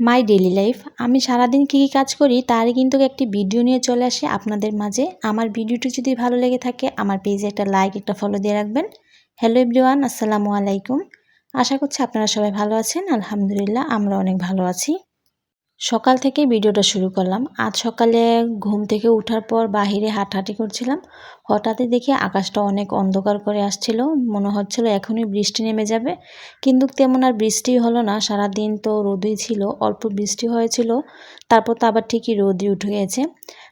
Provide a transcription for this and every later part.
মাই daily life আমি সারাদিন কী কী কাজ করি তারই কিন্তু একটি ভিডিও নিয়ে চলে আসি আপনাদের মাঝে। আমার ভিডিওটি যদি ভালো লেগে থাকে, আমার পেজে একটা লাইক একটা ফলো দিয়ে রাখবেন। হ্যালো এভরিওয়ান আসসালামু আলাইকুম। আশা করছি আপনারা সবাই ভালো আছেন। আলহামদুলিল্লাহ, আমরা অনেক ভালো আছি। সকাল থেকে ভিডিওটা শুরু করলাম। আজ সকালে ঘুম থেকে ওঠার পর বাহিরে হাঁটাহাঁটি করছিলাম। হঠাৎই দেখি আকাশটা অনেক অন্ধকার করে আসছিল। মনে হচ্ছিল এখনই বৃষ্টি নেমে যাবে। কিন্তু তেমন আর বৃষ্টি হলো না। সারা দিন তো রোদই ছিল, অল্প বৃষ্টি হয়েছিল। তারপর তো আবার ঠিকই রোদই উঠে গেছে।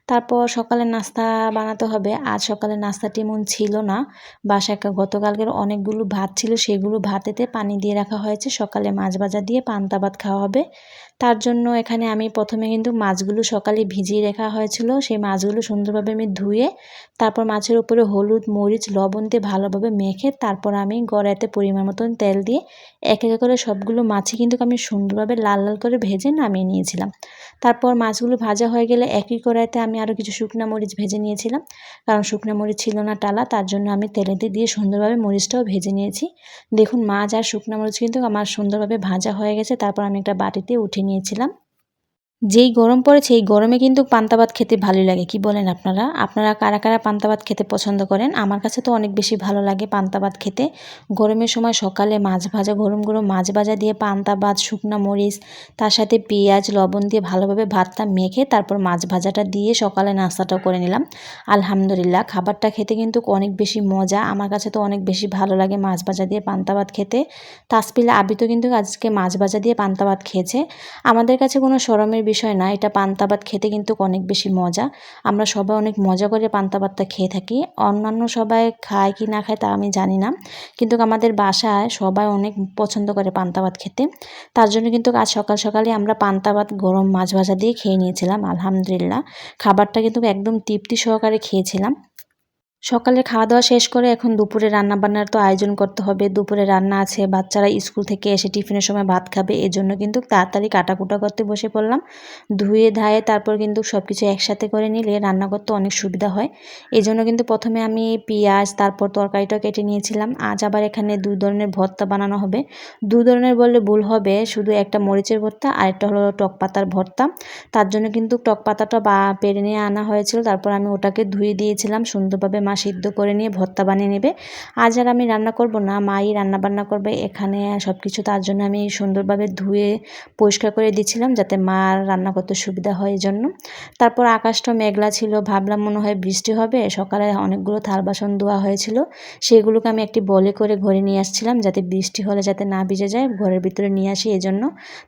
তারপর সকালে নাস্তা বানাতে হবে। আজ সকালে নাস্তা তেমন ছিল না। বাসায় গতকালকের অনেকগুলো ভাত ছিল। সেগুলো ভাতেতে পানি দিয়ে রাখা হয়েছে। সকালে মাছ ভাজা দিয়ে পান্তা ভাত খাওয়া হবে। তার জন্য এখানে আমি প্রথমে কিন্তু মাছগুলো সকালে ভিজিয়ে রাখা হয়েছিল। সেই মাছগুলো সুন্দরভাবে আমি ধুয়ে, তারপর মাছের উপরে হলুদ, মরিচ, লবণ দিয়ে ভালোভাবে মেখে, তারপর আমি গড়াইতে পরিমাণ মতন তেল দিয়ে এক এক করে সবগুলো মাছই কিন্তু আমি সুন্দরভাবে লাল লাল করে ভেজে নামিয়ে নিয়েছিলাম। তারপর মাছগুলো ভাজা হয়ে গেলে একই কড়াইতে আমি আরও কিছু শুকনা মরিচ ভেজে নিয়েছিলাম। কারণ শুকনা মরিচ ছিল না টালা, তার জন্য আমি তেলেতে দিয়ে সুন্দরভাবে মরিচটাও ভেজে নিয়েছি। দেখুন, মাছ আর শুকনা মরিচ কিন্তু আমার সুন্দরভাবে ভাজা হয়ে গেছে। তারপর আমি একটা বাটিতে উঠে নিয়েছিলাম। যেই গরম পড়েছে, এই গরমে কিন্তু পান্তা ভাত খেতে ভালোই লাগে। কি বলেন আপনারা? আপনারা কারা কারা পান্তা ভাত খেতে পছন্দ করেন? আমার কাছে তো অনেক বেশি ভালো লাগে পান্তা ভাত খেতে। গরমের সময় সকালে মাছ ভাজা, গরম গরম মাছ ভাজা দিয়ে পান্তা ভাত, শুকনা মরিচ, তার সাথে পেঁয়াজ, লবণ দিয়ে ভালোভাবে ভাতটা মেখে তারপর মাছ ভাজাটা দিয়ে সকালে নাস্তাটা করে নিলাম। আলহামদুলিল্লাহ, খাবারটা খেতে কিন্তু অনেক বেশি মজা। আমার কাছে তো অনেক বেশি ভালো লাগে মাছ ভাজা দিয়ে পান্তা ভাত খেতে। তাসপিলা আবি তো কিন্তু আজকে মাছ ভাজা দিয়ে পান্তা ভাত খেয়েছে। আমাদের কাছে কোনো সরমের বিষয় না, এটা পান্তা ভাত খেতে কিন্তু অনেক বেশি মজা। আমরা সবাই অনেক মজা করে পান্তা ভাতটা খেয়ে থাকি। অন্যান্য সবাই খায় কি না খায় তা আমি জানি না। কিন্তু আমাদের বাসায় সবাই অনেক পছন্দ করে পান্তা ভাত খেতে। তার জন্য কিন্তু আজ সকাল সকালে আমরা পান্তা ভাত গরম মাছ ভাজা দিয়ে খেয়ে নিয়েছিলাম, আলহামদুলিল্লাহ। খাবারটা কিন্তু একদম তৃপ্তি সহকারে খেয়েছিলাম। সকালে খাওয়া দাওয়া শেষ করে এখন দুপুরে রান্না বান্নার তো আয়োজন করতে হবে। দুপুরে রান্না আছে, বাচ্চারা স্কুল থেকে এসে টিফিনের সময় ভাত খাবে এই জন্য কিন্তু তাড়াতাড়ি কাটাকুটা করতে বসে পড়লাম। ধুয়ে, ধায়ে তারপর কিন্তু সব কিছু একসাথে করে নিলে রান্না করতে অনেক সুবিধা হয়। এই জন্য কিন্তু প্রথমে আমি পেঁয়াজ, তারপর তরকারিটা কেটে নিয়েছিলাম। আজ আবার এখানে দু ধরনের ভর্তা বানানো হবে। দু ধরনের বললে ভুল হবে, শুধু একটা মরিচের ভর্তা আর একটা হলো টক পাতার ভর্তা। তার জন্য কিন্তু টক পাতাটা বা পেরে নিয়ে আনা হয়েছিল, তারপর আমি ওটাকে ধুয়ে দিয়েছিলাম সুন্দরভাবে মা সিদ্ধ করে নিয়ে ভর্তা বানিয়ে নেবে। আজ আর আমি রান্না করব না, মাই রান্না বান্না করবে। এখানে সব কিছু তার জন্য আমি সুন্দরভাবে ধুয়ে পরিষ্কার করে দিচ্ছিলাম যাতে মা রান্না করতে সুবিধা হয় জন্য তারপর আকাশটা মেঘলা ছিল, ভাবলাম মনে হয় বৃষ্টি হবে। সকালে অনেকগুলো থাল বাসন ধোয়া হয়েছিল। সেগুলোকে আমি একটি বলে করে ঘরে নিয়ে আসছিলাম যাতে বৃষ্টি হলে যাতে না ভিজে যায়, ঘরের ভিতরে নিয়ে আসি এই জন্য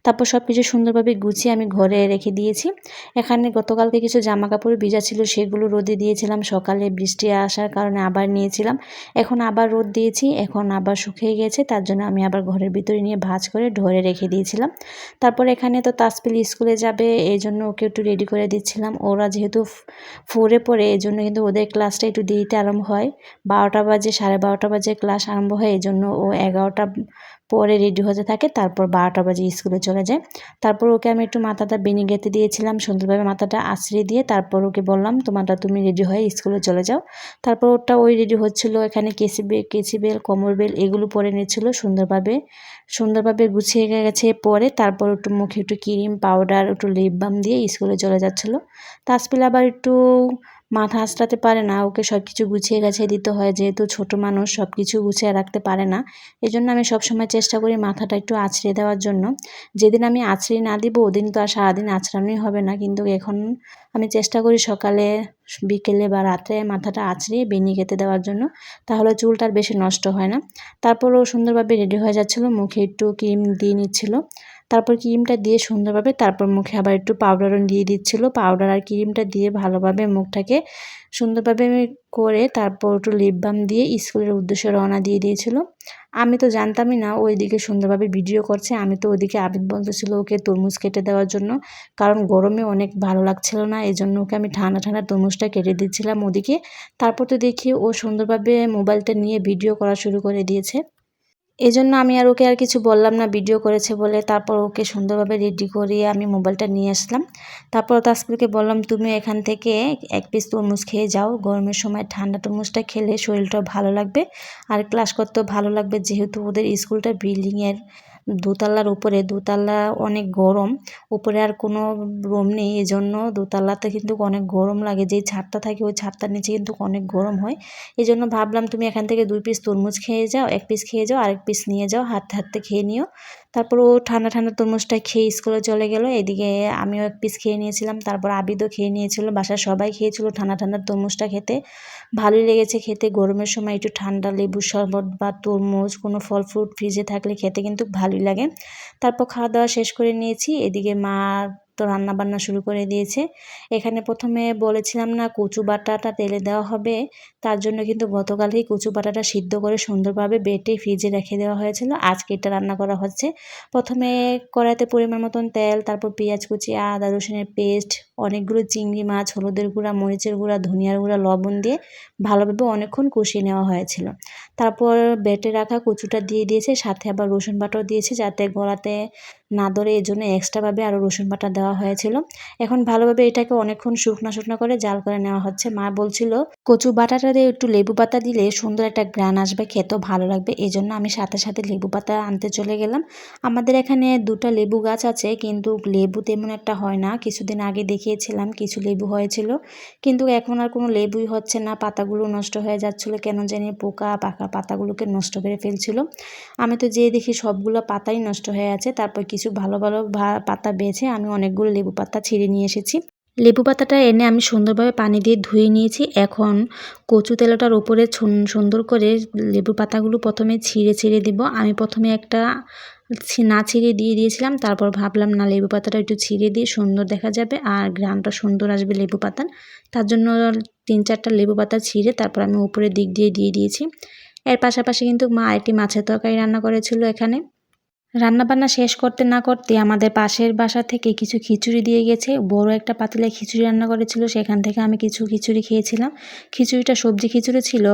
তারপর সব কিছু সুন্দরভাবে গুছিয়ে আমি ঘরে রেখে দিয়েছি। এখানে গতকালকে কিছু জামা কাপড় ভিজা ছিল, সেগুলো রোদে দিয়েছিলাম। সকালে বৃষ্টি আসার কারণে আবার নিয়েছিলাম। এখন আবার রোদ দিয়েছি, এখন আবার শুকিয়ে গেছে, তার জন্য আমি আবার ঘরের ভিতরে নিয়ে ভাজ করে ঢরে রেখে দিয়েছিলাম। তারপর এখানে তো তাসপিল স্কুলে যাবে, এই জন্য ওকে একটু রেডি করে দিচ্ছিলাম। ওরা যেহেতু ফোরে পড়ে, এই জন্য কিন্তু ওদের ক্লাসটা একটু দেরিতে আরম্ভ হয়। বারোটা বাজে, সাড়ে বারোটা বাজে ক্লাস আরম্ভ হয়, এই জন্য ও এগারোটা পরে রেডি হতে থাকে, তারপর বারোটা বাজে স্কুলে চলে যায়। তারপর ওকে আমি একটু মাথাটা বেনি গেতে দিয়েছিলাম, সুন্দরভাবে মাথাটা আছড়ে দিয়ে তারপর ওকে বললাম, তোমারটা তুমি রেডি হয়ে স্কুলে চলে যাও। তারপর ওটা ওই রেডি হচ্ছিল, এখানে কেসি বে, কেসি বেল, কোমর বেল এগুলো পরে নিচ্ছিলো, সুন্দরভাবে সুন্দরভাবে গুছিয়ে গেছে পরে তারপর একটু মুখে একটু ক্রিম পাউডার একটু লিপ বাম দিয়ে স্কুলে চলে যাচ্ছিল। তাসপিল আবার একটু মাথা আঁচড়াতে পারে না, ওকে সব কিছু গুছিয়ে গাছিয়ে দিতে হয়, যেহেতু ছোট মানুষ সব কিছু গুছিয়ে রাখতে পারে না। এই জন্য আমি সবসময় চেষ্টা করি মাথাটা একটু আছড়ে দেওয়ার জন্য। যেদিন আমি আছড়ে না দিব, ওদিন তো আর সারাদিন আছড়ানোই হবে না, কিন্তু এখন আমি চেষ্টা করি সকালে, বিকেলে বা রাত্রে মাথাটা আছড়িয়ে বেনি খেতে দেওয়ার জন্য, তাহলে চুলটার বেশি নষ্ট হয় না। তারপরও সুন্দরভাবে রেডি হয়ে যাচ্ছিল, মুখে একটু ক্রিম দিয়ে নিচ্ছিলো। তারপর ক্রিমটা দিয়ে সুন্দরভাবে তারপর মুখে আবার একটু পাউডারও দিয়ে দিচ্ছিল। পাউডার আর ক্রিমটা দিয়ে ভালোভাবে মুখটাকে সুন্দরভাবে করে তারপর একটু লিপ বাম দিয়ে স্কুলের উদ্দেশ্যে রওনা দিয়ে দিয়েছিল। আমি তো জানতামই না ওইদিকে সুন্দরভাবে ভিডিও করছে। আমি তো ওইদিকে আবিদ বলতেছিল ওকে তরমুজ কেটে দেওয়ার জন্য। কারণ গরমে অনেক ভালো লাগছিল না এই জন্য ওকে আমি ঠান্ডা ঠান্ডা তরমুজটা কেটে দিচ্ছিলাম ওদিকে। তারপর তো দেখি ও সুন্দরভাবে মোবাইলটা নিয়ে ভিডিও করা শুরু করে দিয়েছে। এই জন্য আমি আর ওকে আর কিছু বললাম না ভিডিও করেছে বলে। তারপর ওকে সুন্দরভাবে রেডি করিয়ে আমি মোবাইলটা নিয়ে আসলাম। তারপর তাসপুরকে বললাম, তুমি এখান থেকে এক পিস তরমুজ খেয়ে যাও। গরমের সময় ঠান্ডা তরমুজটা খেলে শরীরটাও ভালো লাগবে। আর ক্লাস করতেও ভালো লাগবে, যেহেতু ওদের স্কুলটা বিল্ডিংয়ের দোতলার উপরে, দোতলা অনেক গরম, উপরে আর কোনো রুম নেই এই জন্য দোতলাতে কিন্তু অনেক গরম লাগে, যেই ছাদটা থাকে ওই ছাদটার নিচে কিন্তু অনেক গরম হয়। এই জন্য ভাবলাম তুমি এখান থেকে দুই পিস তরমুজ খেয়ে যাও, এক পিস খেয়ে যাও, আরেক পিস নিয়ে যাও, হাতে হাতে খেয়ে নিও। তারপর ও ঠান্ডা ঠান্ডা তরমুজটা খেয়ে স্কুলে চলে গেল। এদিকে আমিও এক পিস খেয়ে নিয়েছিলাম। তারপর আবিদও খেয়ে নিয়েছিল। বাসার সবাই খেয়েছিল ঠান্ডা ঠান্ডা তরমুজটা খেতে। ভালোই লেগেছে খেতে। গরমের সময় একটু ঠান্ডা লেবু শরবত বা তরমুজ, কোনো ফল ফ্রুট ফ্রিজে থাকলে খেতে কিন্তু ভালোই লাগে। তারপর খাওয়া দাওয়া শেষ করে নিয়েছি। এদিকে মা তো রান্না বান্না শুরু করে দিয়েছে। এখানে প্রথমে বলেছিলাম না কচু বাটাটা তেলে দেওয়া হবে। তার জন্য কিন্তু গতকালই কচু বাটাটা সিদ্ধ করে সুন্দরভাবে বেটে ফ্রিজে রেখে দেওয়া হয়েছিল। আজকে এটা রান্না করা হচ্ছে। প্রথমে কড়াইতে পরিমাণ মতন তেল, তারপর পেঁয়াজ কুচি, আদা রসুনের পেস্ট অনেকগুলো চিংড়ি মাছ, হলুদের গুঁড়া, মরিচের গুঁড়া, ধনিয়ার গুঁড়া, লবণ দিয়ে ভালোভাবে অনেকক্ষণ কষিয়ে নেওয়া হয়েছিল। তারপর বেটে রাখা কচুটা দিয়ে দিয়েছে, সাথে আবার রসুন বাটাও দিয়েছে যাতে গলাতে না ধরে এই জন্য এক্সট্রাভাবে আরও রসুন বাটা দেওয়া হয়েছিল। এখন ভালোভাবে এটাকে অনেকক্ষণ শুকনো শুকনো করে জাল করে নেওয়া হচ্ছে। মা বলছিল, কচু বাটাটা দিয়ে একটু লেবু পাতা দিলে সুন্দর একটা গ্রান আসবে, খেতেও ভালো লাগবে। এই জন্য আমি সাথে সাথে লেবু পাতা আনতে চলে গেলাম। আমাদের এখানে দুটা লেবু গাছ আছে, কিন্তু লেবু তেমন একটা হয় না। কিছুদিন আগে দেখিয়েছিলাম, কিছু লেবু হয়েছিল। কিন্তু এখন আর কোনো লেবুই হচ্ছে না, পাতাগুলো নষ্ট হয়ে যাচ্ছিল, কেন জানি পোকা পাকা পাতাগুলোকে নষ্ট করে ফেলছিল। আমি তো যেয়ে দেখি সবগুলো পাতাই নষ্ট হয়ে আছে, তারপর কিছু ভালো ভালো পাতা বেছে আমি অনেকগুলো লেবু পাতা ছিঁড়ে নিয়ে এসেছি। লেবু পাতাটা এনে আমি সুন্দরভাবে পানি দিয়ে ধুয়ে নিয়েছি। এখন কচু তেলটার উপরে সুন্দর করে লেবু পাতাগুলো প্রথমে ছিঁড়ে ছিঁড়ে দিব। আমি প্রথমে একটা না ছিঁড়ে দিয়ে দিয়েছিলাম। তারপর ভাবলাম, না, লেবু পাতাটা একটু ছিঁড়ে দিয়ে সুন্দর দেখা যাবে আর গ্রামটা সুন্দর আসবে লেবু পাতার। তার জন্য তিন, চারটা লেবু পাতা ছিঁড়ে তারপর আমি উপরের দিক দিয়ে দিয়ে দিয়েছি। এর পাশাপাশি কিন্তু মা একটি মাছের তরকারি রান্না করেছিল এখানে। রান্নাবান্না শেষ করতে না করতে আমাদের পাশের বাসা থেকে কিছু খিচুড়ি দিয়ে গেছে। বড় একটা পাতিলে খিচুড়ি রান্না করেছিল, সেখান থেকে আমি কিছু খিচুড়ি খেয়েছিলাম। খিচুড়িটা সবজি খিচুড়ি ছিল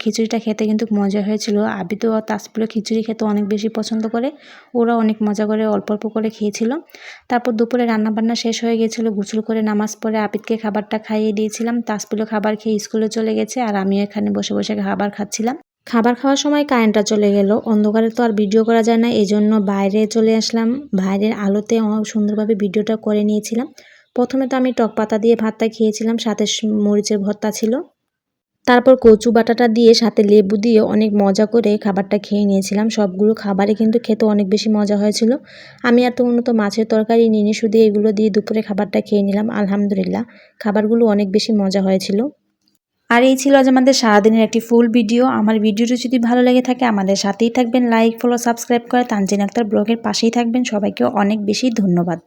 খিচুড়িটা খেতে কিন্তু মজা হয়েছিল। আবি তো তাসপুরে খিচুড়ি খেতে অনেক বেশি পছন্দ করে। ওরা অনেক মজা করে, অল্প অল্প করে খেয়েছিল। তারপর দুপুরে রান্নাবান্না শেষ হয়ে গেছিল, গোসল করে নামাজ পড়ে আবিদকে খাবারটা খাইয়ে দিয়েছিলাম। তাসপুলো খাবার খেয়ে স্কুলে চলে গেছে আর আমিও এখানে বসে বসে খাবার খাচ্ছিলাম। খাবার খাওয়ার সময় কারেন্টটা চলে গেল। অন্ধকারে তো আর ভিডিও করা যায় না এই জন্য বাইরে চলে আসলাম। বাইরের আলোতে সুন্দরভাবে ভিডিওটা করে নিয়েছিলাম। প্রথমে তো আমি টক পাতা দিয়ে ভাতটা খেয়েছিলাম, সাথে মরিচের ভর্তা ছিল। তারপর কচু বাটাটা দিয়ে সাথে লেবু দিয়ে অনেক মজা করে খাবারটা খেয়ে নিয়েছিলাম। সবগুলো খাবারই কিন্তু খেতে অনেক বেশি মজা হয়েছিল। আমি এত উন্নত মাছের তরকারি নিয়ে শুধু এগুলো দিয়ে দুপুরে খাবারটা খেয়ে নিলাম, আলহামদুলিল্লাহ। খাবারগুলো অনেক বেশি মজা হয়েছিল। আর এই ছিল আজ আমাদের সারাদিনের একটি ফুল ভিডিও আমার ভিডিওটি যদি ভালো লেগে থাকে, আমাদের সাথেই থাকবেন। লাইক ফলো সাবস্ক্রাইব করে তানজিন আক্তার ব্লগের পাশেই থাকবেন। সবাইকে অনেক বেশি ধন্যবাদ।